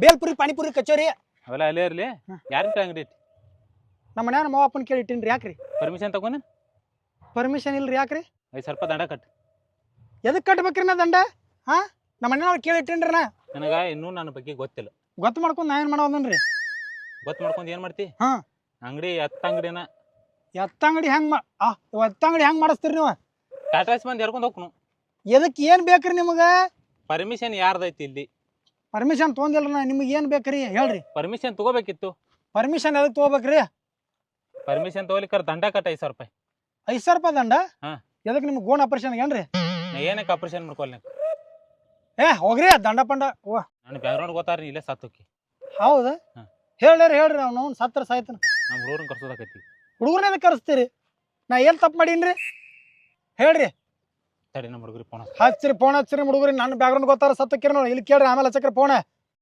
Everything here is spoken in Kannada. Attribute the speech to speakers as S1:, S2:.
S1: ಬೇಲ್ಪುರಿ ಪಾನಿಪುರಿ ಕಚೋರಿ.
S2: ಅವೆಲ್ಲ ಅಲ್ಲೇ ಇರ್ಲಿ. ಯಾರು ಅಂಗಡಿ ಐತಿ?
S1: ನಮ್ಮ ಮನ್ಯಾನ ನಮ್ಮ ಅಪ್ಪನ ಕೇಳಿ ಇಟ್ಟಿನ್ರಿ ಯಾಕ್ರಿ?
S2: ಪರ್ಮಿಷನ್ ತಗೊಂಡ್?
S1: ಪರ್ಮಿಷನ್ ಇಲ್ರಿ ಯಾಕ್ರಿ?
S2: ಐದು ಸಾವಿರ ರೂಪಾಯಿ ದಂಡ ಕಟ್.
S1: ಎದಕ್ ಕಟ್ಬೇಕ್ರಿ ನಾ ದಂಡ? ಹಾ? ನಮ್ಮ ಮನ್ಯಾನ ಕೇಳಿ ಇಟ್ಟಿನ್ರಿ ನಾ.
S2: ನನಗ ಇನ್ನೂ ನನ್ನ ಬಗ್ಗೆ ಗೊತ್ತಿಲ್ಲ.
S1: ಗೊತ್ತು ಮಾಡ್ಕೊಂಡು ನಾ ಏನು ಮಾಡೋದನ್ರಿ
S2: ಗೊತ್ತು ಮಾಡ್ಕೊಂಡು ಏನು ಮಾಡ್ತಿ?
S1: ಹಾ.
S2: ಅಂಗಡಿ ಎತ್ತ ಅಂಗಡಿನ.
S1: ಎತ್ತ ಅಂಗಡಿ ಹೆಂಗ್ ಮಾ ಆ ಎತ್ತ ಅಂಗಡಿ ಹೆಂಗ್ ಮಾಡಿಸ್ತೀರಿ ನೀವು?
S2: ಟಾಟಾ ಬಂದ್ ಎರ್ಕೊಂಡ್ ಹೋಗ್ನು
S1: ಎದಕ್ಕೆ ಏನು ಬೇಕ್ರಿ ನಿಮಗೆ?
S2: ಪರ್ಮಿಷನ್ ಯಾರ್ದೈತಿ ಇಲ್ಲಿ?
S1: ಪರ್ಮಿಷನ್ ತೊಗೊಂದಿಲ್ಲ ನಾ ನಿಮ್ಗೆ ಏನ್ ಬೇಕ್ರಿ? ಹೇಳ್ರಿ.
S2: ಪರ್ಮಿಷನ್ ತಗೋಬೇಕಿತ್ತು.
S1: ಪರ್ಮಿಷನ್ ಎದಕ್ ತಗೋಬೇಕ್ರಿ?
S2: ಪರ್ಮಿಷನ್ ತಗೋಲಿಕ್ಕರ್ ದಂಡ ಕಟ್ಟ ಐದು ಸಾವಿರ ರೂಪಾಯಿ.
S1: ಐದು ಸಾವಿರ ರೂಪಾಯಿ ದಂಡ?
S2: ಹಾ.
S1: ಎದಕ್ ನಿಮ್ಗೆ ಗೋಣ ಆಪರೇಷನ್ ಏನ್ರಿ?
S2: ನಾ ಏನಕ್ಕೆ ಆಪರೇಷನ್ ಮಾಡ್ಕೊಲ್ಲ
S1: ಏ ಹೋಗ್ರಿ ದಂಡ ಪಂಡ ಓ
S2: ನನ್ನ ಬ್ಯಾಗ್ರೌಂಡ್ ಗೊತ್ತಾರ ಇಲ್ಲೇ ಸತ್ತೋಕಿ
S1: ಹೌದಾ?
S2: ಹಾ.
S1: ಹೇಳ್ರಿ ಹೇಳ್ರಿ ಅವ್ನು ಸತ್ರ ಸಾಯ್ತಾನ.
S2: ನಮ್ಮ ಹುಡುಗರನ್ನ ಕರ್ಸೋದಾಕೈತಿ
S1: ಹುಡುಗರ್ನ ಎದಕ್ ಕರೆಸ್ತೀರಿ? ನಾ ಏನ್ ತಪ್ಪು ಮಾಡೀನ್ರಿ? ಹೇಳ್ರಿ.
S2: ತಡಿ ನಮ್ಮ ಹುಡುಗರಿಗೆ ಫೋನ್
S1: ಹಚ್ಚಿರಿ ಫೋನ್ ಹಚ್ಚಿರಿ ಹುಡುಗರಿ. ನನ್ನ ಬ್ಯಾಗ್ರೌಂಡ್ ಗೊತ್ತಾರ ಸತ್ತಕ್ಕಿರಿ ನೋಡಿ ಇಲ್ಲಿ ಕೇಳ್ರಿ ಆಮೇಲೆ ಹಚ್ಚಕ್ರಿ ಫೋನ್